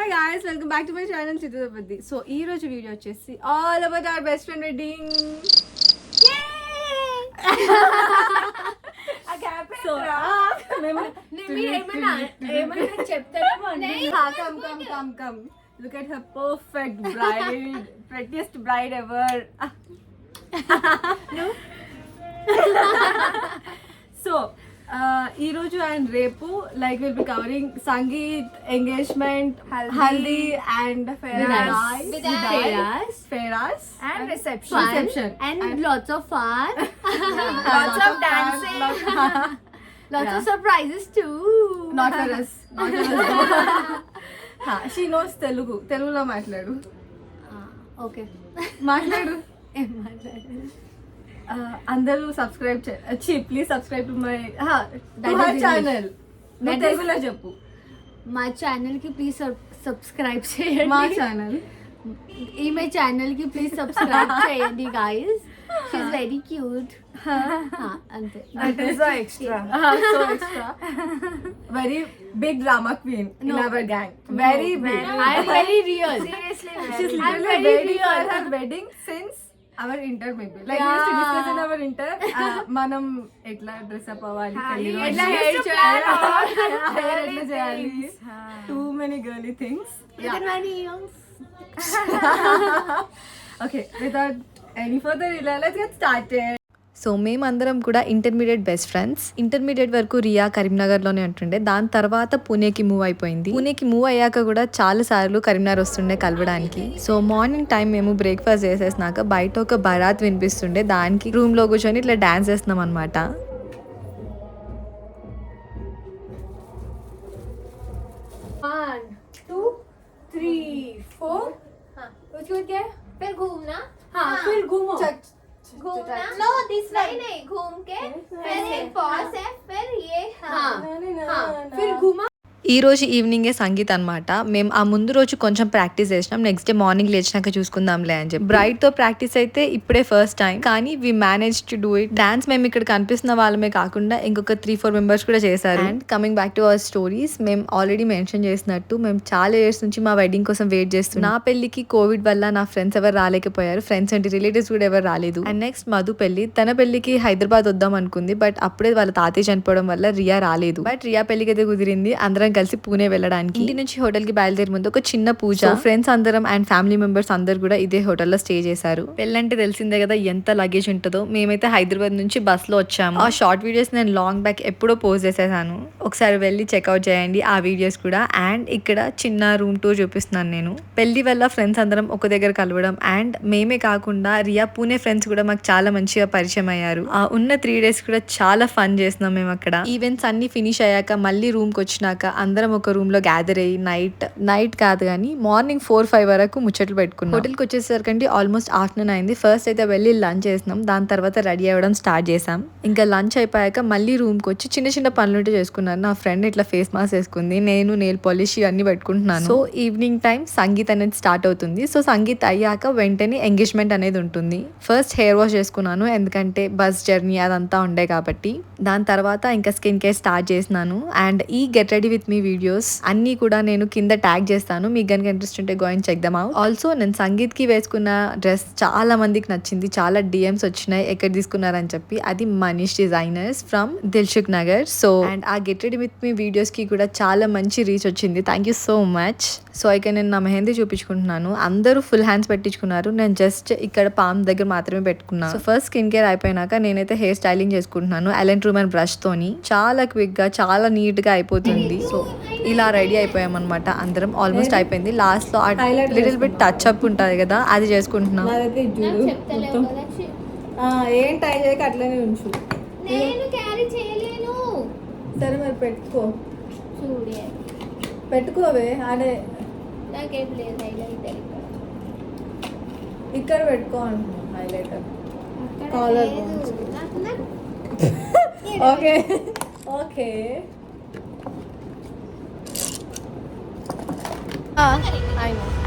Hi guys welcome back to my channel Chitrapathi so ఈ రోజు video వచ్చేసి all about our best friend wedding so మేము come come come come look at her perfect bride prettiest bride ever so ఈ రోజు and రేపు like will be covering Sangeet engagement Haldi and. Pheras and reception. Fun Reception. and, And- lots of fun. Lots of dancing. lots Yeah. of surprises too. Not for us not for us she knows Telugu తెలుగులో మాట్లాడు Ah, okay. మాట్లాడు ఏం మాట్లాడాలి? Uh, అందరూ subscribe చే please subscribe to my That is English. Channel That is- తెలుగులో చెప్పు మా ఛానల్ కి ప్లీజ్ సబ్స్క్రైబ్ చేయండి మా ఛానల్ ఈమె ఛానల్ కి ప్లీజ్ సబ్స్క్రైబ్ చేయండి గాయస్ షీఈ్ వెరీ క్యూట్ అంతే That is the extra. So extra very big drama queen in No. Our gang very big I am very real Seriously, She's very. I'm literally very waiting for real. her wedding since our inter maybe. Like we used to discuss in our inter. Uh, మనం ఎట్లా dress up అవ్వాలి Ah, పెళ్లి you రోజు. ఎట్లా hair used to చేయాలి? plan all the Hair girly ఎట్లా చేయాలి things. Ah. Too many girly things Look at my nails. Okay without any further ఇలా లెట్స్ గెట్ స్టార్టెడ్ సో మేమందరం కూడా ఇంటర్మీడియట్ బెస్ట్ ఫ్రెండ్స్ ఇంటర్మీడియట్ వరకు రియా కరీంనగర్లోనే ఉంటుండే దాని తర్వాత పూణేకి మూవ్ అయిపోయింది పూణేకి మూవ్ అయ్యాక కూడా చాలా సార్లు కరీంనగర్ వస్తుండే కలవడానికి సో మార్నింగ్ టైం మేము బ్రేక్ఫాస్ట్ చేసేసినాక బయట ఒక బరాత్ వినిపిస్తుండే దానికి రూమ్ లో కూర్చొని ఇట్లా డాన్స్ చేస్తున్నాం అనమాట One, two, three, four. हाँ, उसके बाद क्या है? फिर घूमना हाँ, फिर घूमो घूमना? नो दिस नहीं नहीं घूम के। फिर एक पॉज है। फिर ये हाँ। हाँ। हाँ फिर घूमा? ఈరోజు ఈవినింగే సంగీత్ అనమాట మేము ఆ ముందు రోజు కొంచెం ప్రాక్టీస్ చేసినాం. నెక్స్ట్ డే మార్నింగ్ లేచినాక చూసుకుందాంలే అని చెప్పి. బ్రైట్తో ప్రాక్టీస్ అయితే ఇప్పుడే ఫస్ట్ టైం కానీ we manage to do it dance మేము ఇక్కడ కనిపిస్తున్న వాళ్ళమే కాకుండా ఇంకొక త్రీ ఫోర్ మెంబర్స్ కూడా చేశారు. And coming back to our stories మేము ఆల్రెడీ మెన్షన్ చేసినట్టు మేము చాలా ఇయర్స్ నుంచి మా వెడ్డింగ్ కోసం వెయిట్ చేస్తున్నాం. నా పెళ్ళికి కోవిడ్ వల్ల నా ఫ్రెండ్స్ ఎవరు రాలేకపోయారు. ఫ్రెండ్స్ అంటే రిలేటివ్స్ కూడా ఎవరు రాలేదు. అండ్ నెక్స్ట్ మధు పెళ్ళి తన పెళ్ళికి హైదరాబాద్ వద్దాం అనుకుంది. బట్ అప్పుడే వాళ్ళ తాతయ్య చనిపోవడం వల్ల రియా రాలేదు. బట్ రియా పెళ్ళికి అయితే కుదిరింది. అందరం కలిసి పూణే వెళ్ళడానికి. ఇంటి నుంచి హోటల్కి బయలుదేరి ముందు ఒక చిన్న పూజ. ఫ్రెండ్స్ అందరం అండ్ ఫ్యామిలీ మెంబర్స్ అందరు కూడా ఇదే హోటల్లో స్టే చేశారు. పెళ్ళంటే తెలిసిందే కదా ఎంత లగేజ్ ఉంటుందో. మేమైతే హైదరాబాద్ నుంచి బస్లో వచ్చాము. ఆ షార్ట్ వీడియోస్ నేను లాంగ్ బ్యాక్ ఎప్పుడో పోస్ట్ చేసేసాను. ఒకసారి వెళ్ళి చెక్అవుట్ చేయండి ఆ వీడియోస్ కూడా. అండ్ ఇక్కడ చిన్న రూమ్ టూర్ చూపిస్తున్నాను నేను. పెళ్ళి వల్ల ఫ్రెండ్స్ అందరం ఒక దగ్గర కలవడం. అండ్ మేమే కాకుండా రియా పూణే ఫ్రెండ్స్ కూడా మాకు చాలా మంచిగా పరిచయం అయ్యారు. ఆ ఉన్న త్రీ డేస్ కూడా చాలా ఫన్ చేస్తున్నాం మేము అక్కడ. ఈవెంట్స్ అన్ని ఫినిష్ అయ్యాక మళ్ళీ రూమ్కి వచ్చినాక అందరం ఒక రూమ్లో గ్యాదర్ అయ్యి నైట్ నైట్ కాదు కానీ మార్నింగ్ ఫోర్ ఫైవ్ వరకు ముచ్చట్లు పెట్టుకున్నాం. హోటల్కి వచ్చేసరికి ఆల్మోస్ట్ ఆఫ్టర్నూన్ అయింది. ఫస్ట్ అయితే వెళ్ళి లంచ్ చేసినాం. దాని తర్వాత రెడీ అవ్వడం స్టార్ట్ చేసాం ఇంకా లంచ్ అయిపోయాక మళ్ళీ రూమ్కి వచ్చి చిన్న చిన్న పనులు ఉంటే చేసుకున్నాను నా ఫ్రెండ్ ఇట్లా ఫేస్ మాస్క్ వేసుకుంది. నేను నెయిల్ పాలిష్ అన్ని పెట్టుకుంటున్నాను. సో ఈవినింగ్ టైం సంగీత్ అనేది స్టార్ట్ అవుతుంది. సో సంగీత్ అయ్యాక వెంటనే ఎంగేజ్మెంట్ అనేది ఉంటుంది. ఫస్ట్ హెయిర్ వాష్ చేసుకున్నాను. ఎందుకంటే బస్ జర్నీ అదంతా ఉండే కాబట్టి. దాని తర్వాత ఇంకా స్కిన్ కేర్ స్టార్ట్ చేసినాను. అండ్ ఈ get ready with me videos అన్ని కూడా నేను కింద ట్యాగ్ చేస్తాను. మీకు కనుక ఇంట్రెస్ట్ ఉంటే going check them out also నేను సంగీత్కి వేసుకున్న డ్రెస్ చాలా మందికి నచ్చింది. చాలా డిఎమ్స్ వచ్చినాయి. ఎక్కడ తీసుకున్నారని చెప్పి. అది Manish designers from Dilsukhnagar so and ఆ గెట్ రెడీ విత్ మీ వీడియోస్కి కూడా చాలా మంచి రీచ్ వచ్చింది. Thank you so much so ఇక నేను నా మెహందీ చూపించుకుంటున్నాను. అందరూ ఫుల్ హ్యాండ్స్ పెట్టించుకున్నారు. నేను జస్ట్ ఇక్కడ పామ్ దగ్గర మాత్రమే పెట్టుకున్నాను. సో ఫస్ట్ స్కిన్ కేర్ అయిపోయినాక నేనైతే హెయిర్ స్టైలింగ్ చేసుకుంటున్నాను. ఎలెంట్ అండ్ బ్రష్ తోని. చాలా క్విక్గా చాలా నీట్గా అయిపోతుంది. సో ఇలా రెడీ అయిపోయాం అనమాట అందరం ఆల్మోస్ట్ అయిపోయింది. లాస్ట్లో Highlight little bit touch up ఉంటది కదా అది చేసుకుంటున్నాం. ఏం ట్రై చేయక అట్లనే ఉంచు. నేను క్యారీ చేయలేను. సరే మరి పెట్టుకో. చూడే. పెట్టుకోవే అదే నాకేం లేదు హైలైటర్ ఇక్కడ పెట్టుకో అంటున్నాను హైలైటర్. నాకు- నాకు- okay okay Let's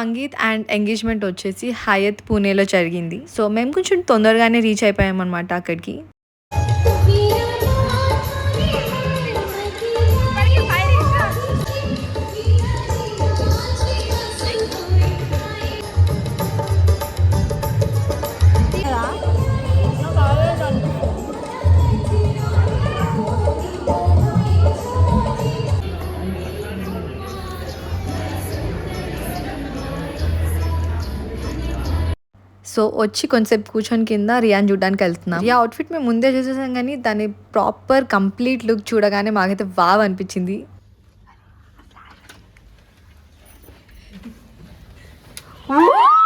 Sangeet and engagement వచ్చేసి హయత్ పూణేలో జరిగింది. సో మేము కొంచెం తొందరగానే రీచ్ అయిపోయామన్నమాట అక్కడికి. సో వచ్చి కొంచెంసేపు కూర్చొని కింద రియాన్ చూడడానికి వెళ్తున్నాం. ఈ అవుట్ఫిట్ మేము ముందే చూసేసాం కానీ దాని ప్రాపర్ కంప్లీట్ లుక్ చూడగానే మాకైతే వావ్ అనిపించింది.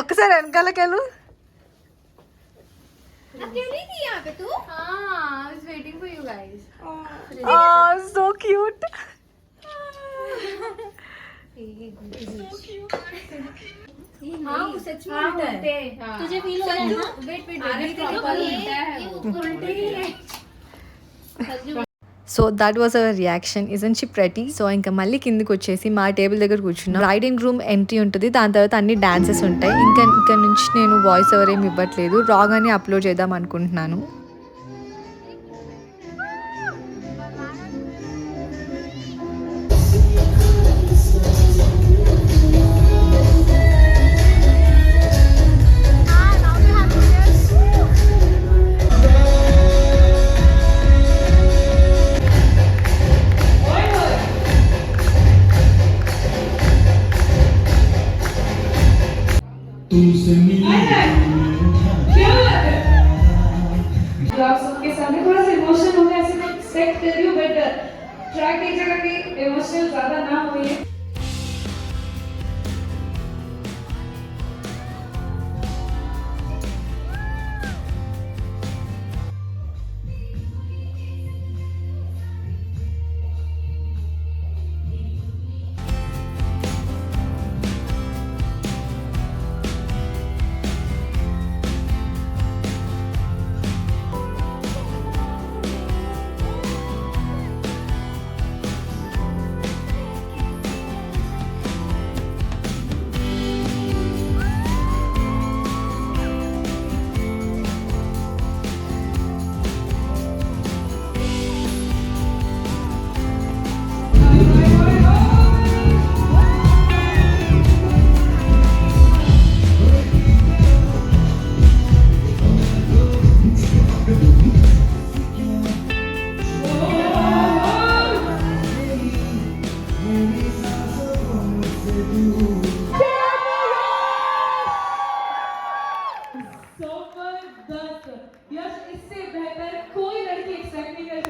ఒకసారి వెనకాలకి यहाँ पे तू हाँ I was waiting for you guys ah so cute हाँ वो सच में हाँ, उल्टा है। हाँ। तुझे फील हो रहा है ना? वेट वेट वेट ये ये उल्टा ही है। So that was our reaction isn't she ప్రతి సో ఇంకా మళ్ళీ కిందకి వచ్చేసి మా టేబుల్ దగ్గర కూర్చున్నాం. బ్రైడ్ అండ్ గ్రూమ్ ఎంట్రీ ఉంటుంది. దాని తర్వాత అన్ని డాన్సెస్ ఉంటాయి. ఇంకా ఇక్కడ నుంచి నేను వాయిస్ ఓవర్ ఏమి ఇవ్వట్లేదు. రాగానే అప్లోడ్ చేద్దాం అనుకుంటున్నాను. सबके सामने थोड़ा सा इमोशन हो गया ऐसे मैं एक्सपेक्ट कर रही हूँ बट ट्राई कीजिएगा कि इमोशनल ज़्यादा ना हो दस। यश इससे बेहतर कोई लड़की एक्सपेक्ट नहीं कर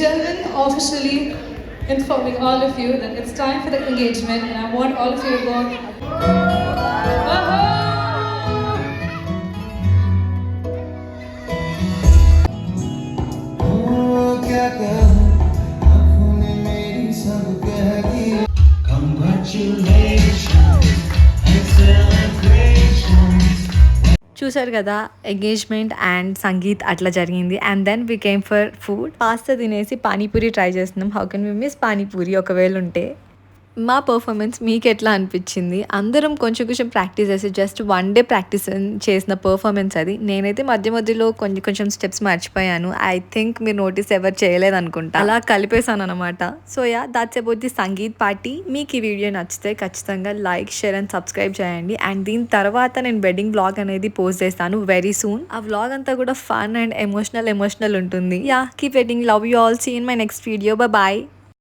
gentlemen, officially informing all of you that it's time for the engagement and I want all of you to go. Congratulations. చూసారు కదా ఎంగేజ్మెంట్ అండ్ సంగీత్ అట్లా జరిగింది. And then we came for food pasta తినేసి panipuri try చేస్తున్నాం. How can we miss panipuri ఒకవేళ ఉంటే? మా performance మీకు ఎట్లా అనిపించింది? అందరం కొంచెం కొంచెం ప్రాక్టీస్ చేసి జస్ట్ వన్ డే ప్రాక్టీస్ చేసిన పర్ఫార్మెన్స్ అది. నేనైతే మధ్య మధ్యలో కొంచెం కొంచెం స్టెప్స్ మర్చిపోయాను. ఐ థింక్ మీరు నోటీస్ ఎవరు చేయలేదు అనుకుంటా. అలా కలిపేశాను అనమాట so yeah that's about the Sangeet party. మీకు ఈ వీడియో నచ్చితే ఖచ్చితంగా లైక్ షేర్ అండ్ సబ్స్క్రైబ్ చేయండి. అండ్ దీని తర్వాత నేను వెడ్డింగ్ బ్లాగ్ అనేది పోస్ట్ చేస్తాను వెరీ సూన్ ఆ వ్లాగ్ అంతా కూడా ఫన్ అండ్ ఎమోషనల్ ఎమోషనల్ ఉంటుంది. Yeah keep wedding love you all see in my next video bye